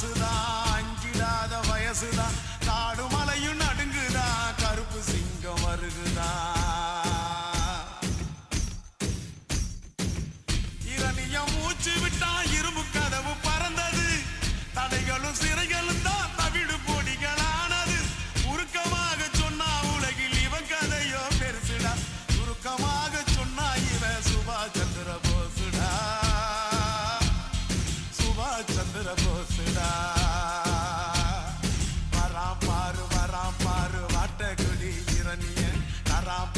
மாசுதான் அஞ்சிடாத வயசுதான் காடு மலையும் நடுங்குதா கருப்பு சிங்கம் வருகுதா? இரணிய மூச்சு விட்டா இரும்பு கதவு பறந்தது தடைகளும் சிறைகளும் தான் போசுடா வராம் பாரு வராம் பாரு வாட்டகுடி இரணியன். தராம்